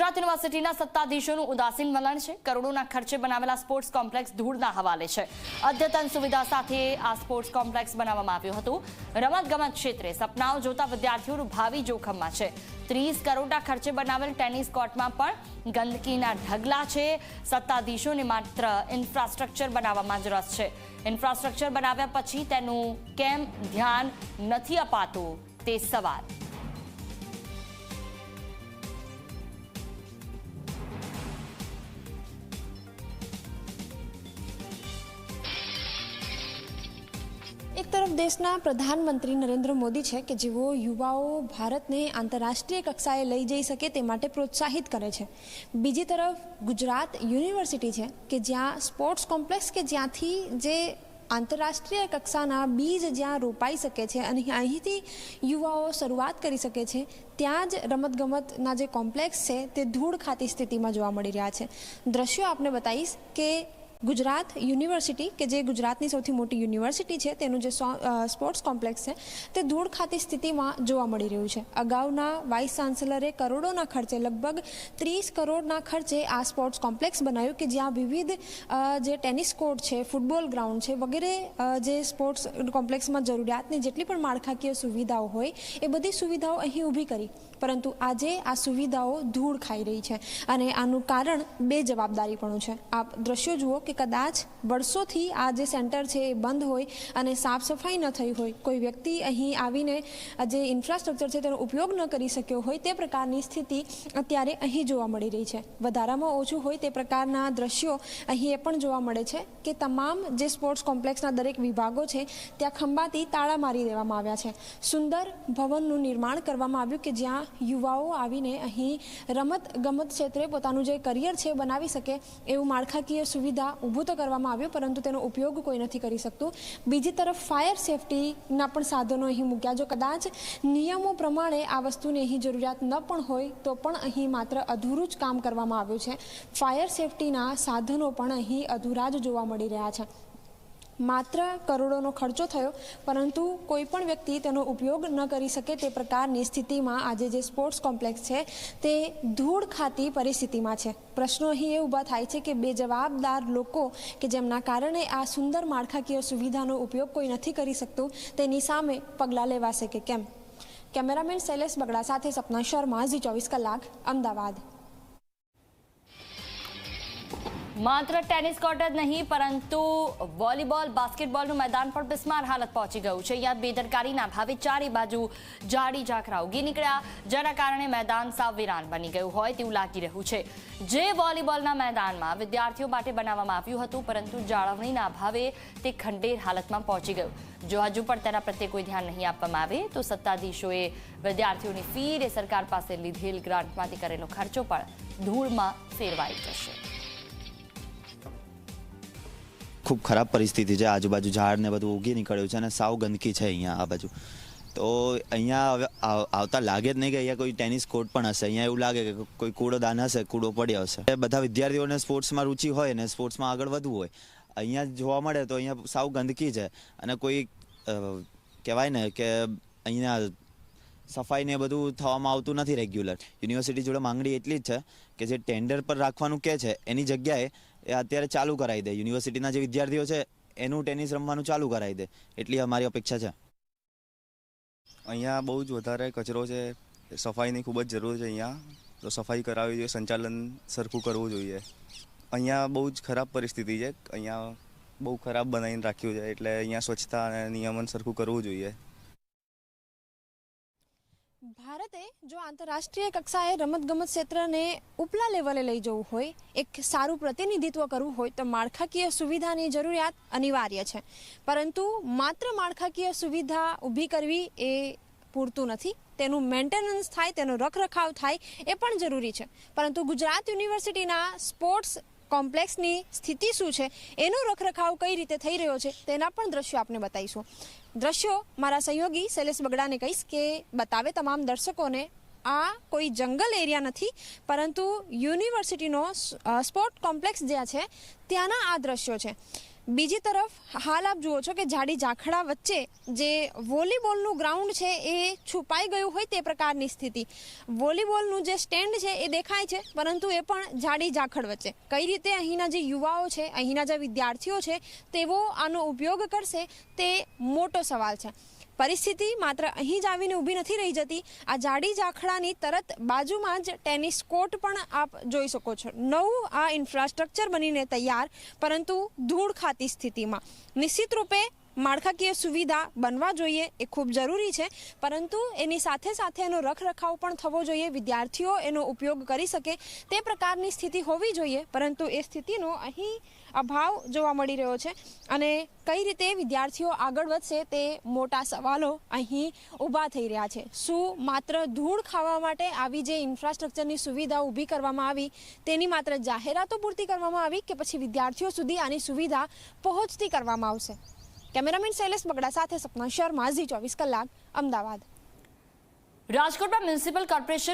ગુજરાત યુનિવર્સિટીના સત્તાધીશોનું ઉદાસીન વલણ છે. કરોડોના ખર્ચે બનાવેલા સ્પોર્ટ્સ કોમ્પ્લેક્સ ધૂળના હવાલે છે. અદ્યતન સુવિધા સાથે આ સ્પોર્ટ્સ કોમ્પ્લેક્સ બનાવવામાં આવ્યું હતું. રમતગમત ક્ષેત્રે સપનાઓ જોતા વિદ્યાર્થીઓનું ભાવિ જોખમમાં છે. ત્રીસ કરોડના ખર્ચે બનાવેલ ટેનિસ કોર્ટમાં પણ ગંદકીના ઢગલા છે. સત્તાધીશોને માત્ર ઇન્ફ્રાસ્ટ્રક્ચર બનાવવામાં જ રસ છે. ઇન્ફ્રાસ્ટ્રક્ચર બનાવ્યા પછી તેનું કેમ ધ્યાન નથી અપાતું તે સવાલ. એક તરફ દેશના પ્રધાનમંત્રી નરેન્દ્ર મોદી છે કે જેઓ યુવાઓ ભારતને આંતરરાષ્ટ્રીય કક્ષાએ લઈ જઈ શકે તે માટે પ્રોત્સાહિત કરે છે. બીજી તરફ ગુજરાત યુનિવર્સિટી છે કે જ્યાં સ્પોર્ટ્સ કોમ્પ્લેક્સ કે જ્યાંથી જે આંતરરાષ્ટ્રીય કક્ષાના બીજ જ્યાં રોપાઈ શકે છે અને અહીંથી યુવાઓ શરૂઆત કરી શકે છે, ત્યાં જ રમતગમતના જે કોમ્પ્લેક્સ છે તે ધૂળ ખાતી સ્થિતિમાં જોવા મળી રહ્યા છે. દ્રશ્યો આપને બતાવીશ કે ગુજરાત યુનિવર્સિટી, કે જે ગુજરાતની સૌથી મોટી યુનિવર્સિટી છે, તેનું જે સ્પોર્ટ્સ કોમ્પ્લેક્સ છે, તે ધૂળ ખાતી સ્થિતિમાં જોવા મળી રહ્યું છે. અગાઉના વાઇસ ચાન્સલરે કરોડોના ખર્ચે, લગભગ ત્રીસ કરોડના ખર્ચે આ સ્પોર્ટ્સ કોમ્પ્લેક્સ બનાવ્યું કે જ્યાં વિવિધ જે ટેનિસ કોર્ટ છે, ફૂટબોલ ગ્રાઉન્ડ છે, વગેરે જે સ્પોર્ટ્સ કોમ્પ્લેક્સમાં જરૂરિયાતની જેટલી પણ માળખાકીય સુવિધાઓ હોય, એ બધી સુવિધાઓ અહીં ઊભી કરી. પરંતુ આજે આ સુવિધાઓ ધૂળ ખાઈ રહી છે અને આનું કારણ બે જવાબદારીપણું છે. આપ દ્રશ્યો જુઓ કે કદાચ વર્ષોથી આ જે સેન્ટર છે એ બંધ હોય અને સાફ સફાઈ ન થઈ હોય, કોઈ વ્યક્તિ અહીં આવીને જે ઇન્ફ્રાસ્ટ્રક્ચર છે તેનો ઉપયોગ ન કરી શક્યો હોય તે પ્રકારની સ્થિતિ અત્યારે અહીં જોવા મળી રહી છે. વધારામાં ઓછું હોય તે પ્રકારના દ્રશ્યો અહીં એ પણ જોવા મળે છે કે તમામ જે સ્પોર્ટ્સ કોમ્પ્લેક્સના દરેક વિભાગો છે ત્યાં ખંભાતી તાળા મારી દેવામાં આવ્યા છે. સુંદર ભવનનું નિર્માણ કરવામાં આવ્યું કે જ્યાં યુવાઓ આવીને અહીં રમત ગમત ક્ષેત્રે પોતાનું જે કરિયર છે બનાવી શકે એવું માળખાકીય સુવિધા ઊભું તો કરવામાં આવ્યું, પરંતુ તેનો ઉપયોગ કોઈ નથી કરી શકતું. બીજી તરફ ફાયર સેફટીના પણ સાધનો અહીં મૂક્યા. જો કદાચ નિયમો પ્રમાણે આ વસ્તુની અહીં જરૂરિયાત ન પણ હોય, તો પણ અહીં માત્ર અધૂરું જ કામ કરવામાં આવ્યું છે. ફાયર સેફટીના સાધનો પણ અહીં અધૂરા જ જોવા મળી રહ્યા છે. માત્ર કરોડોનો ખર્ચો થયો, પરંતુ કોઈ પણ વ્યક્તિ તેનો ઉપયોગ ન કરી શકે તે પ્રકારની સ્થિતિમાં આજે જે સ્પોર્ટ્સ કોમ્પ્લેક્સ છે, તે ધૂળ ખાતી પરિસ્થિતિમાં છે. પ્રશ્નો અહીં એ ઊભા થાય છે કે બે જવાબદાર લોકો કે જેમના કારણે આ સુંદર માળખાકીય સુવિધાનો ઉપયોગ કોઈ નથી કરી શકતું, તેની સામે પગલાં લેવાશે કે કેમ? કેમેરામેન શૈલેષ બગડા સાથે સપના શર્મા, ઝી ચોવીસ કલાક, અમદાવાદ. માત્ર ટેનિસ કોર્ટ જ નહીં પરંતુ વોલીબોલ બાસ્કેટબોલનું મેદાન પણ બિસ્માર હાલત પહોંચી ગયું છે અહીંયા બેદરકારીના ભાવે ચારે બાજુ જાડી ઝાંખરા ઉગી નીકળ્યા જેના કારણે મેદાન સાવ વિરાન બની ગયું હોય તેવું લાગી રહ્યું છે જે વોલીબોલના મેદાનમાં વિદ્યાર્થીઓ માટે બનાવવામાં આવ્યું હતું પરંતુ જાળવણીના અભાવે તે ખંડેર હાલતમાં પહોંચી ગયું જો હજુ પણ તેના પ્રત્યે કોઈ ધ્યાન નહીં આપવામાં આવે તો સત્તાધીશોએ વિદ્યાર્થીઓની ફી એ સરકાર પાસે લીધેલ ગ્રાન્ટમાંથી કરેલો ખર્ચો પણ ધૂળમાં ફેરવાઈ જશે ખૂબ ખરાબ પરિસ્થિતિ છે. આજુબાજુ ઝાડ ને બધું ઉગી નીકળ્યું છે અને સાવ ગંદકી છે અહીંયા આ બાજુ. તો અહીંયા હવે આવતા લાગે જ નહીં કે અહીંયા કોઈ ટેનિસ કોર્ટ પણ હશે. અહીંયા એવું લાગે કે કોઈ કૂડોદાન હશે, કૂડો પડ્યો હશે. બધા વિદ્યાર્થીઓને સ્પોર્ટ્સમાં રુચિ હોય અને સ્પોર્ટ્સમાં આગળ વધવું હોય, અહીંયા જોવા મળે તો અહીંયા સાવ ગંદકી છે. અને કોઈ કહેવાય ને કે અહીંયા સફાઈ ને એ બધું થવામાં આવતું નથી રેગ્યુલર. યુનિવર્સિટી જોડે માંગણી એટલી જ છે કે જે ટેન્ડર પર રાખવાનું કે છે, એની જગ્યાએ એ અત્યારે ચાલુ કરાવી દે. યુનિવર્સિટીના જે વિદ્યાર્થીઓ છે, એનું ટેનિસ રમવાનું ચાલુ કરાવી દે. એટલી અમારી અપેક્ષા છે. અહીંયા બહુ જ વધારે કચરો છે. સફાઈની ખૂબ જ જરૂર છે અહીંયા. તો સફાઈ કરાવવી જોઈએ, સંચાલન સરખું કરવું જોઈએ. અહીંયા બહુ જ ખરાબ પરિસ્થિતિ છે. અહીંયા બહુ ખરાબ બનાવીને રાખ્યું છે. એટલે અહીંયા સ્વચ્છતા અને નિયમન સરખું કરવું જોઈએ. ભારતે જો આંતરરાષ્ટ્રીય કક્ષાએ રમતગમત ક્ષેત્રને ઉપલા લેવલે લઈ જવું હોય, એક સારું પ્રતિનિધિત્વ કરવું હોય, તો માળખાકીય સુવિધાની જરૂરિયાત અનિવાર્ય છે. પરંતુ માત્ર માળખાકીય સુવિધા ઊભી કરવી એ પૂરતું નથી. તેનું મેન્ટેનન્સ થાય, તેનો રખરખાવ થાય એ પણ જરૂરી છે. પરંતુ ગુજરાત યુનિવર્સિટીના સ્પોર્ટ્સ કોમ્પ્લેક્સની સ્થિતિ શું છે? એનો રખરખાવ કઈ રીતે થઈ રહ્યો છે? તેના પણ દ્રશ્યો આપને બતાવીશું. દ્રશ્યો મારા સહયોગી શૈલેષ બગડાને કહીશ કે બતાવે તમામ દર્શકોને, આ કોઈ જંગલ એરિયા નથી, પરંતુ યુનિવર્સિટીનો સ્પોર્ટ કોમ્પ્લેક્સ જ્યાં છે, ત્યાંના આ દ્રશ્યો છે. બીજી તરફ, હાલ આપ જુઓ છો કે જાડી ઝાખડા વચ્ચે જે વોલીબોલનું ગ્રાઉન્ડ છે એ છુપાઈ ગયું હોય તે પ્રકારની સ્થિતિ. વોલીબોલનું જે સ્ટેન્ડ છે એ દેખાય છે, પરંતુ એ પણ જાડી ઝાખડ વચ્ચે. કઈ રીતે અહીંના જે યુવાઓ છે, અહીંના જે વિદ્યાર્થીઓ છે તેઓ આનો ઉપયોગ કરશે તે મોટો સવાલ છે. પરિસ્થિતિ માત્ર અહીં જ આવીને ઊભી નથી રહી જતી. આ જાડી ઝાખડાની તરત બાજુમાં જ ટેનિસ કોર્ટ પણ આપ જોઈ શકો છો. નવું આ ઇન્ફ્રાસ્ટ્રક્ચર બનીને તૈયાર, પરંતુ ધૂળ ખાતી સ્થિતિમાં. નિશ્ચિત રૂપે માળખાકીય સુવિધા બનવા જોઈએ એ ખૂબ જરૂરી છે. પરંતુ એની સાથે સાથે એનો રખરખાવ પણ થવો જોઈએ. વિદ્યાર્થીઓ એનો ઉપયોગ કરી શકે તે પ્રકારની સ્થિતિ હોવી જોઈએ. પરંતુ એ સ્થિતિનો અહીં અભાવ જોવા મળી રહ્યો છે. અને કઈ રીતે વિદ્યાર્થીઓ આગળ વધશે તે મોટા સવાલો અહીં ઊભા થઈ રહ્યા છે. શું માત્ર ધૂળ ખાવા માટે આવી જે ઇન્ફ્રાસ્ટ્રક્ચરની સુવિધા ઊભી કરવામાં આવી તેની માત્ર જાહેરાતો પૂરતી કરવામાં આવી કે પછી વિદ્યાર્થીઓ સુધી આની સુવિધા પહોંચતી કરવામાં આવશે? કેમેરામેન શૈલેષ બગડા સાથે સપના શર્મા ઝી ચોવીસ કલાક અમદાવાદ. રાજકોટમાં મ્યુનિસિપલ કોર્પોરેશન